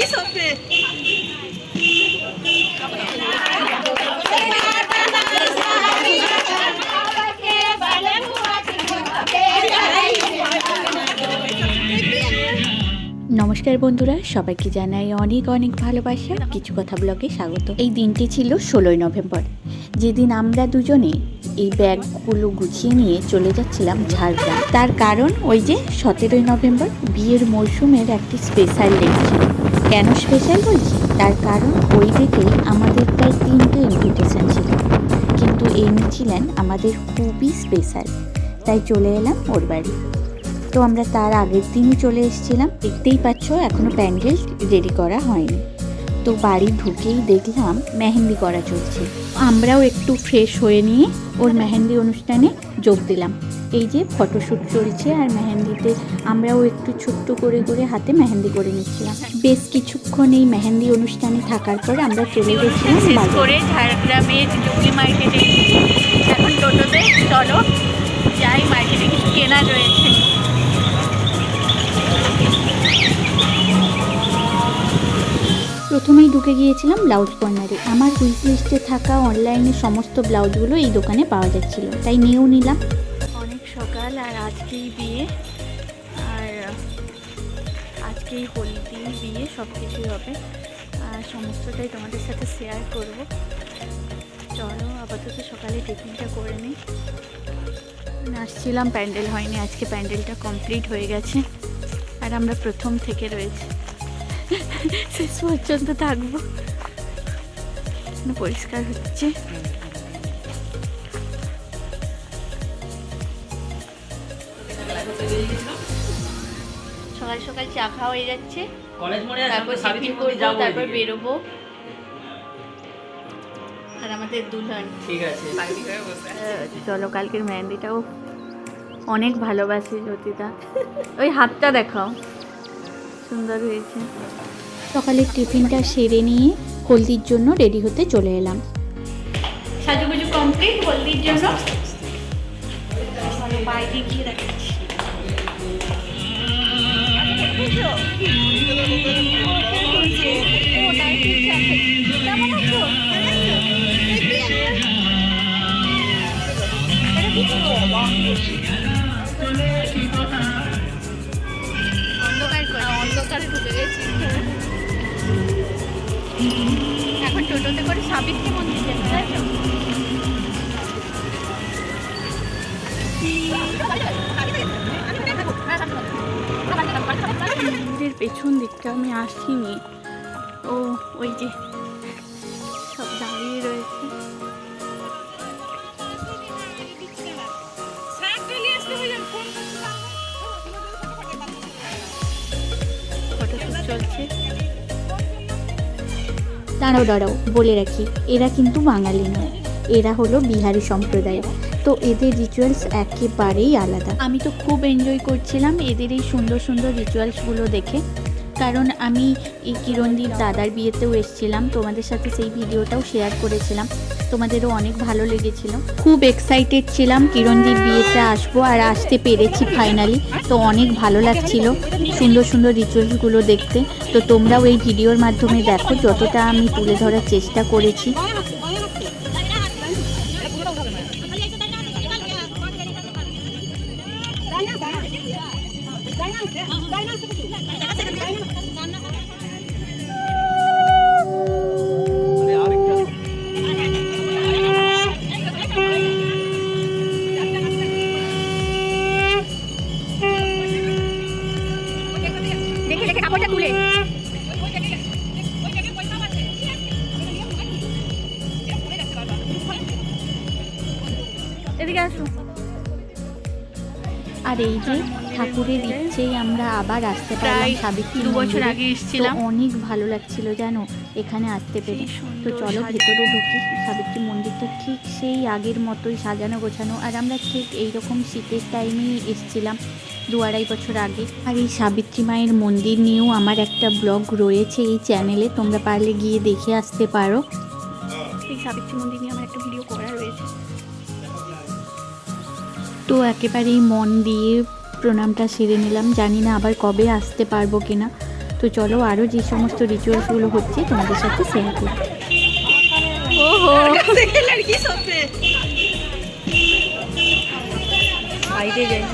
die Suppe. নমস্কার বন্ধুরা, সবাইকে জানাই অনেক অনেক ভালোবাসা। কিছু কথা ব্লগে স্বাগত। এই দিনটি ছিল ষোলোই নভেম্বর। যেদিন আমরা দুজনে এই ব্যাগগুলো গুছিয়ে নিয়ে চলে যাচ্ছিলাম ঝাড়গ্রাম। তার কারণ ওই যে সতেরোই নভেম্বর, বিয়ের মরশুমের একটি স্পেশাল ডে ছিল। কেন স্পেশাল বলছি? তার কারণ ওই ডেটেই আমাদের প্রায় তিনটে ইনভিটেশন ছিল। কিন্তু এমনি ছিলেন আমাদের খুবই স্পেশাল তাই চলে এলাম ওর বাড়ি। তো আমরা তার আগের দিনই চলে এসেছিলাম। দেখতেই পাচ্ছ এখনও প্যান্ডেল রেডি করা হয়নি। তো বাড়ি ঢুকেই দেখলাম মেহেন্দি করা চলছে। আমরাও একটু ফ্রেশ হয়ে নিয়ে ওর মেহেন্দি অনুষ্ঠানে যোগ দিলাম। এই যে ফটোশ্যুট চলছে আর মেহেন্দিতে আমরাও একটু ছোট্ট করে করে হাতে মেহেন্দি করে নিচ্ছিলাম। বেশ কিছুক্ষণ এই মেহেন্দি অনুষ্ঠানে থাকার পর আমরা চলে গেছিলাম। করে ঝাড়গ্রামের জুবলি মার্কেটে এখন টোটোতে চলো যাই মার্কেটে কিছু কেনা রয়েছে। প্রথমেই ঢুকে গিয়েছিলাম ব্লাউজ কর্নারে। আমার উইশ লিস্টে থাকা অনলাইনে সমস্ত ব্লাউজগুলো এই দোকানে পাওয়া যাচ্ছিল তাই নিয়েও নিলাম। অনেক সকাল আর আজকেই বিয়ে আর আজকেই হলদি বিয়ে সব কিছুই হবে। আর সমস্তটাই তোমাদের সাথে শেয়ার করব। চলো আপাতত সকালে টিফিনটা করে নিই। আসছিলাম প্যান্ডেল হয়নি আজকে প্যান্ডেলটা কমপ্লিট হয়ে গেছে। আর আমরা প্রথম থেকে রয়েছি। শেষ পর্যন্ত থাকব। পরিষ্কার হচ্ছে। সকাল সকাল চা খাওয়া হয়ে যাচ্ছে। তারপর টিফিন করব যাব তারপর বেরোবো। আর আমাদের দুলহন। ঠিক আছে। চলো কালকের মেহেন্দিটাও অনেক ভালোবাসি জ্যোতিদা। ওই হাতটা দেখাও। সুন্দর হয়েছে। সকালের টিফিনটা সেরে নিয়ে হলদির জন্য রেডি হতে চলে এলাম। সাজুগুজু কমপ্লিট হলদির জন্য? বাইরে গিয়ে দেখাচ্ছি অন্ধকার করে। অন্ধকারে ঢুকে গেছি। এখন টোটোতে করে সাবিত্রী মন্দির যেতে তাই তো? মন্দিরের পেছন দিকটা আমি আসিনি। ও ওই যে দাঁড়াও দাঁড়াও, বলে রাখি, এরা কিন্তু বাঙালি নয়। এরা হলো বিহারি সম্প্রদায়ের তো এদের রিচুয়ালস একেবারেই আলাদা। আমি তো খুব এনজয় করছিলাম এদের এই সুন্দর সুন্দর রিচুয়ালসগুলো দেখে। কারণ আমি এই কিরণদীর দাদার বিয়েতেও এসেছিলাম, তোমাদের সাথে সেই ভিডিওটাও শেয়ার করেছিলাম। তোমাদেরও অনেক ভালো লেগেছিল খুব এক্সাইটেড ছিলাম কিরণদীপ বিয়েতে আসব আর আসতে পেরেছি ফাইনালি তো অনেক ভালো লাগছিল সুন্দর সুন্দর রিচুয়ালসগুলো দেখতে তো তোমরাও এই ভিডিওর মাধ্যমে দেখো যতটা আমি তুলে ধরার চেষ্টা করেছি দেখে দেখে তুলে। এদিকে আর এই যে ঠাকুরের ইচ্ছেই আমরা আবার আসতে পারলাম সাবিত্রী দু বছর আগে এসেছিলাম। অনেক ভালো লাগছিল জানো এখানে আসতে পেরে। তো চলো ভেতরে ঢুকি। সাবিত্রী মন্দিরটা ঠিক সেই আগের মতোই সাজানো গোছানো। আর আমরা ঠিক এইরকম শীতের টাইমেই এসেছিলাম। দু আড়াই বছর আগে। আর এই সাবিত্রী মায়ের মন্দির নিয়েও আমার একটা ব্লগ রয়েছে এই চ্যানেলে তোমরা পারলে গিয়ে দেখে আসতে পারো। এই সাবিত্রী মন্দির নিয়ে আমার একটা ভিডিও করা রয়েছে। তো একেবারেই মন দিয়ে প্রণামটা সেরে নিলাম। জানি না আবার কবে আসতে পারব কিনা। তো চলো আরও যে সমস্ত রিচুয়ালসগুলো হচ্ছে তোমাদের সাথে শেয়ার করি। ওহো! সাইডে যাই।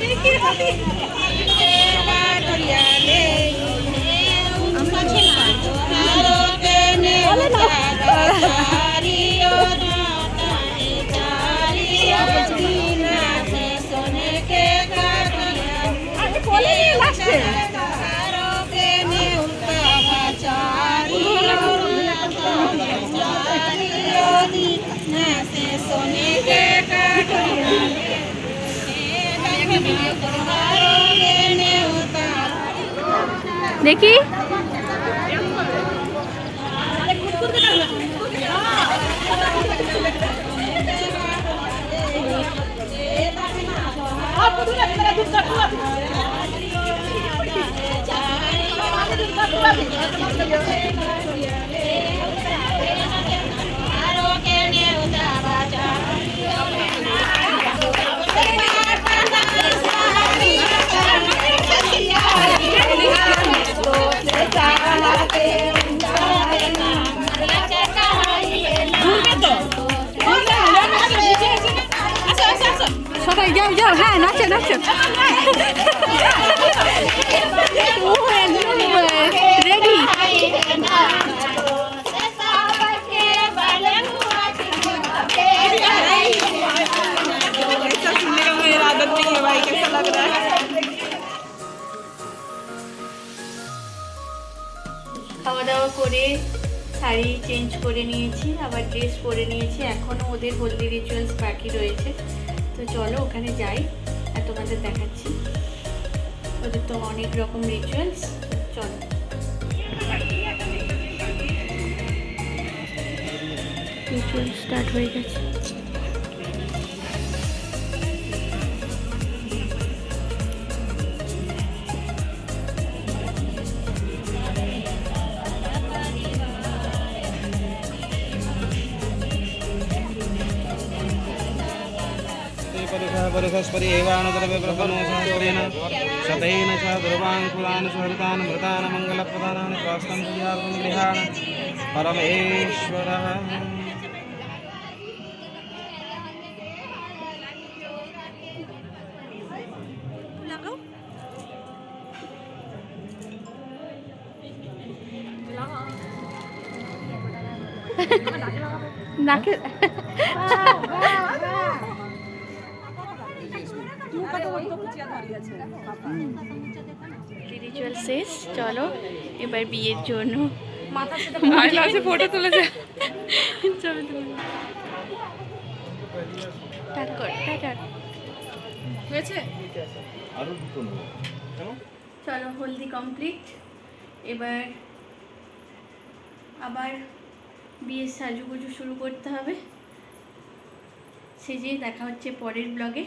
দেখি সবাই Nikki? হ্যাঁ নাচে নাচে। রেডি খাওয়া দাওয়া করে শাড়ি চেঞ্জ করে নিয়েছি, আবার ড্রেস পরে নিয়েছি। এখনও ওদের হলদি রিচুয়ালস বাকি রয়েছে। তো চলো ওখানে যাই, আর তোমাদের দেখাচ্ছি। ওদের তো অনেক রকম রিচুয়ালস চলো। রিচুয়াল স্টার্ট হয়ে গেছে। परिसः परिसस्परि एवानतरमे प्रपन्नो सहस्रेण च ध्रुवान् कुलान् सुहृतान् मृतान् मङ्गलप्रदानान् स्वास्थं पूजार्थं गृहान्। परमेश्वरः। রিচুয়াল শেষ চলো এবার বিয়ের জন্য। ফটো তুলে ছবি তুলে টাটা কর টাটা চলো হলদি কমপ্লিট এবার আবার বিয়ের সাজুগুজু শুরু করতে হবে। সেজে দেখা হচ্ছে পরের ব্লগে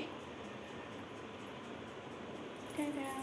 টাটা